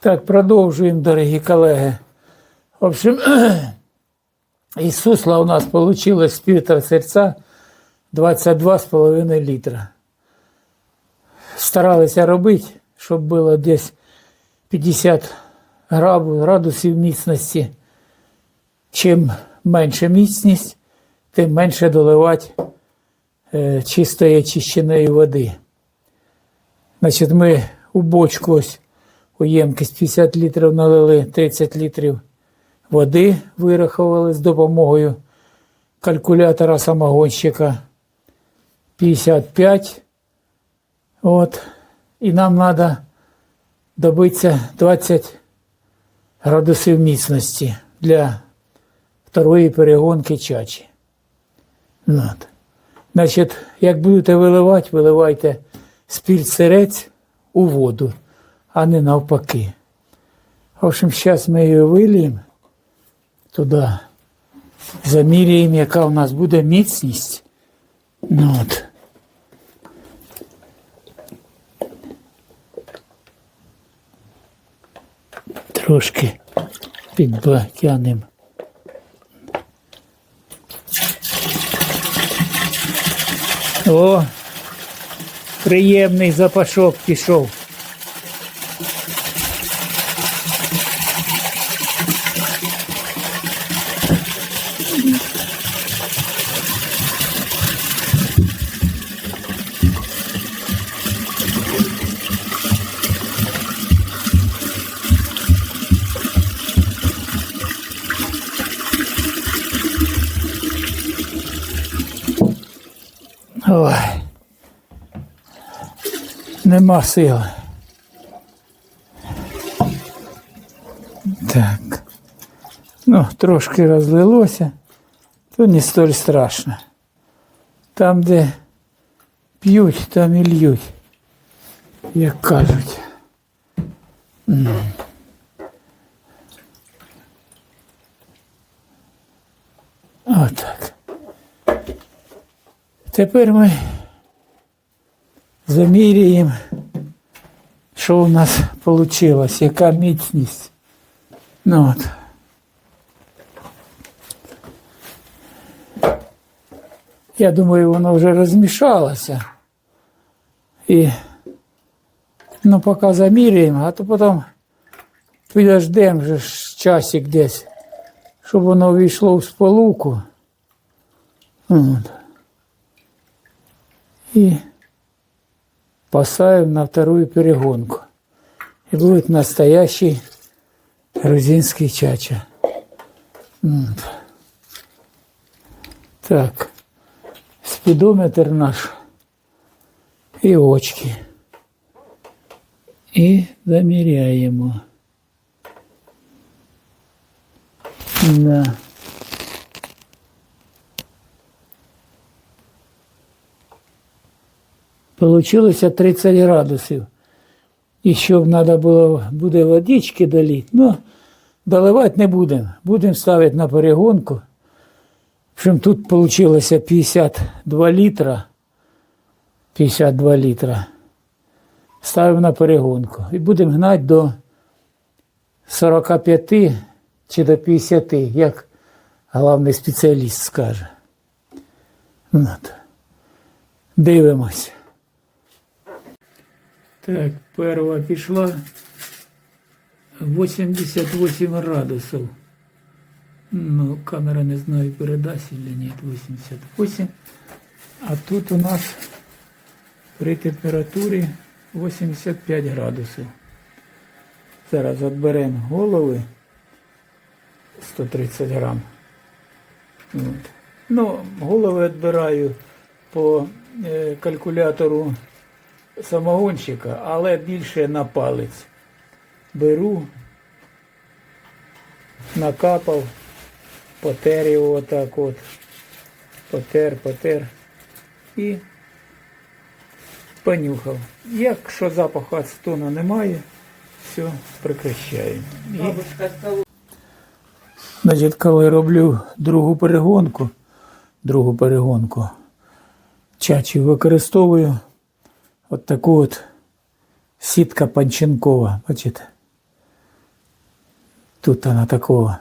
Так, продовжуємо, дорогі колеги. В общем, із сусла у нас вийшло з півтора серця 22,5 літра. Старалися робити, щоб було десь 50 граду- градусів міцності. Чим менше міцність, тим менше доливати е, чистої очищеної води. Значить, ми у бочку ось у ємкість 50 літрів налили 30 літрів води, вирахували з допомогою калькулятора самогонщика 55. От. І нам треба добитися 20 градусів міцності для второї перегонки чачі. От. Значить, як будете виливати, виливайте спірт-сирець у воду, а не навпаки. В общем, зараз ми її виліємо туди, заміряємо, яка у нас буде міцність. Ну, от. Трошки підбатянемо. О, приємний запашок пішов. Нема сили. Так. Ну, трошки розлилося, то не столь страшно. Там, де п'ють, там і льють, як кажуть. Отак. Тепер ми заміряємо, що у нас вийшло, яка міцність. Ну, от. Я думаю, воно вже розмішалося. І ну, поки заміряємо, а то потім підождемо вже часик десь, щоб воно війшло в сполуку. От. И поставим на вторую перегонку. И будет настоящий грузинский чача. Так, спидометр наш и очки. И замеряем его. Да. Получилося 30 градусів. І щоб треба було буде водички долити, ну, доливати не будемо. Будемо ставити на перегонку. В тут вийшло 52 літра. 52 літра. Ставимо на перегонку. І будемо гнати до 45 чи до 50, як головний спеціаліст скаже. От. Дивимось. Так, перша пішла 88 градусів. Ну, камера не знаю, передасть или ні, 88. А тут у нас при температурі 85 градусів. Зараз відберемо голови 130 грам. От. Ну, голови відбираю по е, калькулятору самогонщика, але більше на палець. Беру, накапав, потер його отак от. Потер, потер і понюхав. Якщо запаху ацетону немає, все, прекращаємо. І, значить, коли роблю другу перегонку, другу перегонку, чачі використовую от таку от сітка панченкова, бачите? Тут вона такого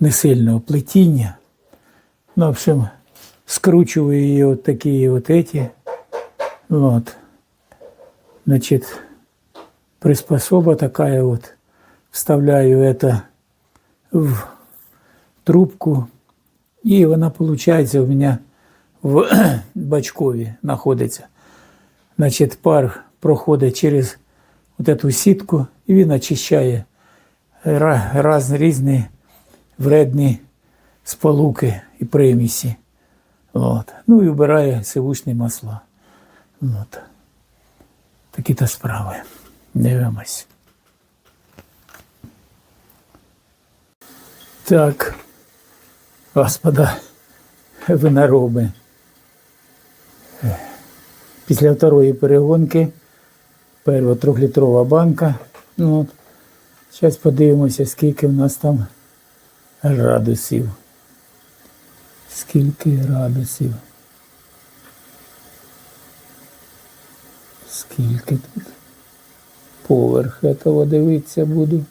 несильного плетіння. Ну, в общем, скручиваю ее вот такие вот эти. Вот. Значит, приспособа такая вот. Вставляю это в трубку. И вона, получается, у меня в бачкові знаходиться. Значить, пар проходить через вот эту сітку і він очищає раз, різні вредні сполуки і примісі. От. Ну і вбирає сивушні масла. От. Такі-то справи. Дивимось. Так, господа, винороби. Після второї перегонки перша трьохлітрова банка. Ну. Зараз подивимося, скільки в нас там градусів. Скільки градусів? Скільки тут? Поверх этого дивитися буду.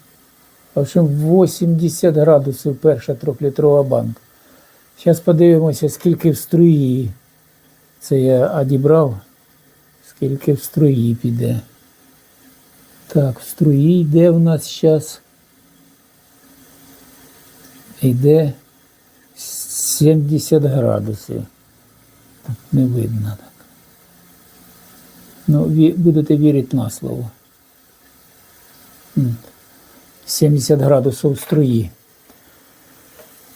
В общем, 80 градусів перша трьохлітрова банка. Зараз подивимося, скільки в струї. Це я одібрав, скільки в струї піде. Так, в струї йде в нас зараз. Йде 70 градусів. Так не видно так. Ну, ві- будете вірити на слово. 70 градусів в струї.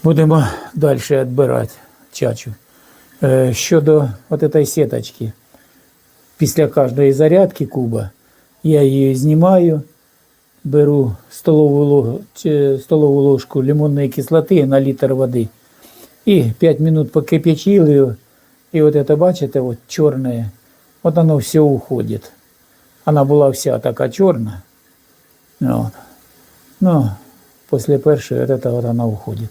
Будемо далі відбирати чачу. Е, Щодо от сеточки, після кожної зарядки куба, я її знімаю, беру столову, ло- чи столову ложку лимонної кислоти на літр води і 5 минут покипячили, його, і от это, бачите, вот чорне, от оно все уходит. Вона була вся така чорна. Вот. Ну, після першої от это вот вона уходить.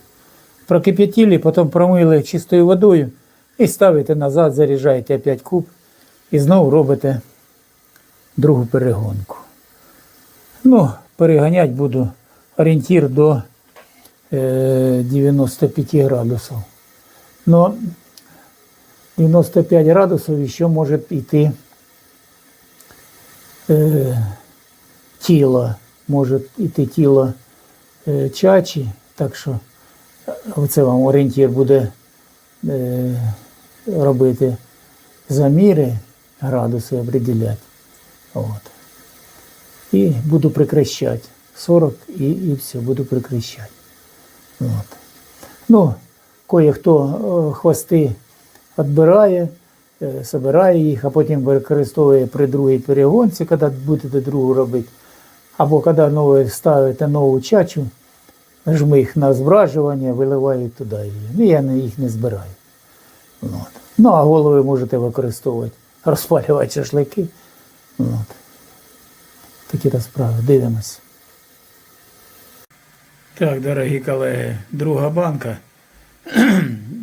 Прокипятили, потім промили чистою водою і ставите назад, заряджаєте опять куб І знову робите другу перегонку. Ну, переганяти буду орієнтир до е, 95 градусів. Но 95 градусів ще може йти е, тіло, може йти тіло е, чачі, так що е, оце вам орієнтир буде е, робити заміри, градуси определяти. От. І буду прекращати. 40 і, і все, буду прекращати. От. Ну, кое-хто е, хвости відбирає, е, собирає їх, а потім використовує при другій перегонці, коли будете другу робити. Або коли нове ставите нову чачу, жмих на збражування, виливають туди її. Ну, я їх не збираю. От. Ну, а голови можете використовувати, розпалювати шашлики. От. Такі то справи. Дивимось. Так, дорогі колеги, друга банка.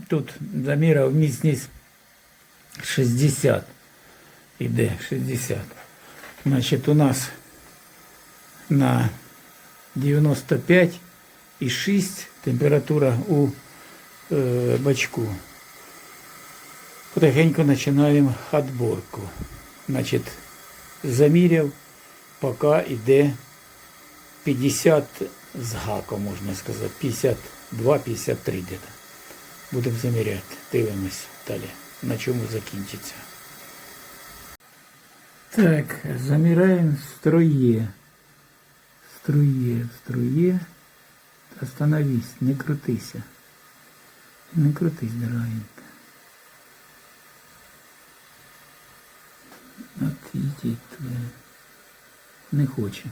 Тут заміряв міцність 60. Іде 60. Значить, у нас на 95,6 температура у е, бачку. Потихеньку починаємо відборку. Значить, заміряв, поки йде 50 з гаком, можна сказати, 52-53 десь. Будемо заміряти. Дивимось далі, на чому закінчиться. Так, заміряємо струє. Струє, струє. Остановись, не крутися. Не крутись, дорогенька. От іди туди. Не хоче.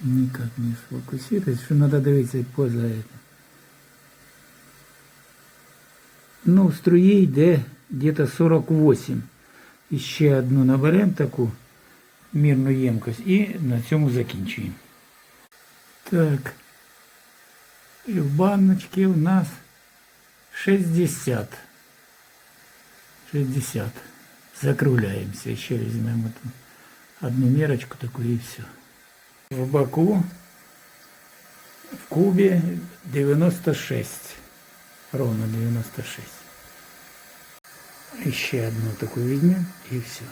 Никак не сфокусировать, что надо дивитися поза это. Ну, в струї йде где-то 48. І ще одну наберемо таку мірну ємкость і на цьому закінчуємо. Так. І в баночці у нас 60. 60. Закругляємося, ще візьмемо тут Одну мерочку такую и все. В Баку в Кубе 96. Ровно 96. Еще одну такую возьмем и все.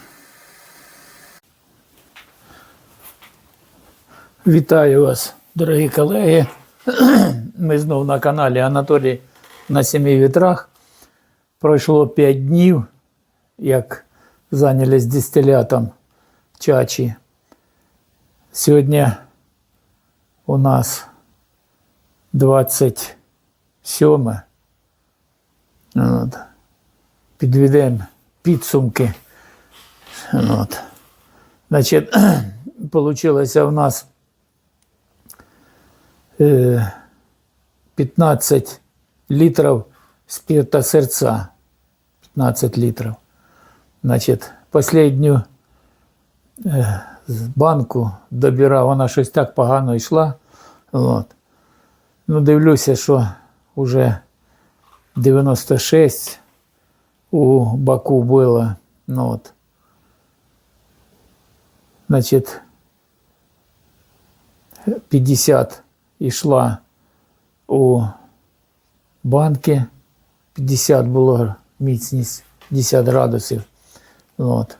Вітаю вас, дорогі колеги. Ми знов на каналі Анатолій на семи вітрах. Пройшло 5 днів, як зайнялись дистилятом чачі. Сьогодні у нас 27. От. Підведемо підсумки. От. Значить, получилося у нас е, 15 літрів спирта серця. 15 літрів. Значить, последню е, з банку добирав, вона щось так погано йшла. От. Ну, дивлюся, що вже 96 у Баку було. Ну, от. Значить, 50 йшла у банки, 50 було міцність, 50 градусів. От.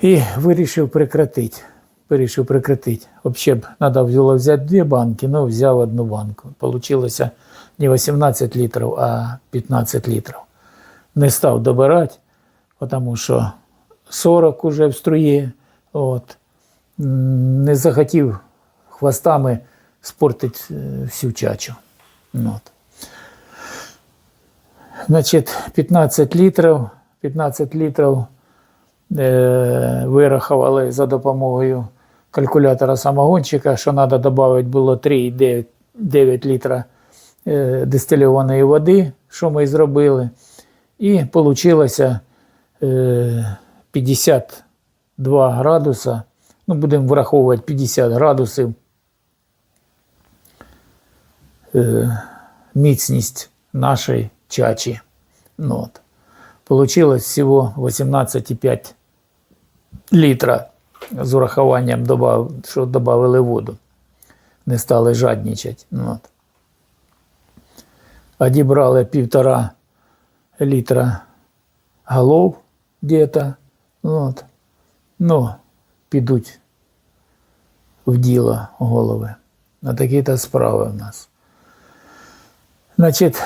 І вирішив прекратити. Вирішив прекратити. Взагалі б треба було взяти дві банки, але взяв одну банку. Получилося не 18 літрів, а 15 літрів. Не став добирати, тому що 40 уже в струї. От. Не захотів хвостами спортити е, всю чачу. От. Значить, 15 літрів, 15 літрів е, вирахували за допомогою калькулятора самогончика, що треба додати було 3,9 літра е, дистильованої води, що ми і зробили. І вийшло е, 52 градуса. Ну, будемо враховувати 50 градусів. Е, міцність нашої чачі. Ну, от. Получилось всего 18,5 літра з урахуванням, добав, що додали воду. Не стали жадничати. Ну, от. Одібрали півтора літра голов где-то. Ну, От. Ну, підуть в діло голови. На такі-то справи в нас. Значить,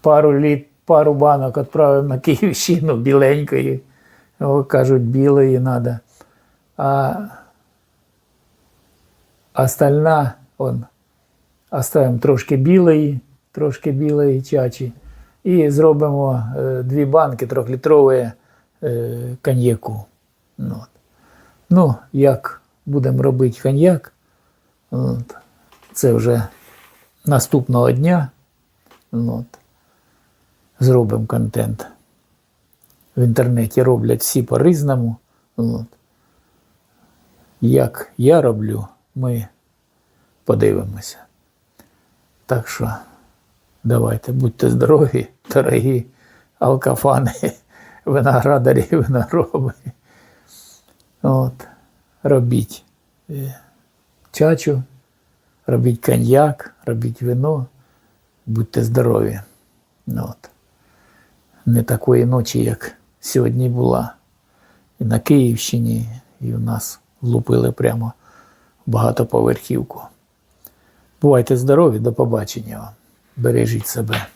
пару літ, пару банок відправив на Київщину біленької. О, кажуть, білої треба. А остальна, он, оставимо трошки білої, трошки білої чачі. І зробимо е, дві банки трьохлітрової е, коньяку. Ну, от. ну, як будемо робити коньяк, от, це вже наступного дня. От. Зробимо контент. В інтернеті роблять всі по-різному. Як я роблю, ми подивимося. Так що давайте, будьте здорові, дорогі алкафани, виноградарі, винороби. От. Робіть е, чачу, робіть коньяк, робіть вино, будьте здорові. От. Не такої ночі, як сьогодні була. І на Київщині, і в нас влупили прямо багатоповерхівку. Бувайте здорові, до побачення вам. Бережіть себе.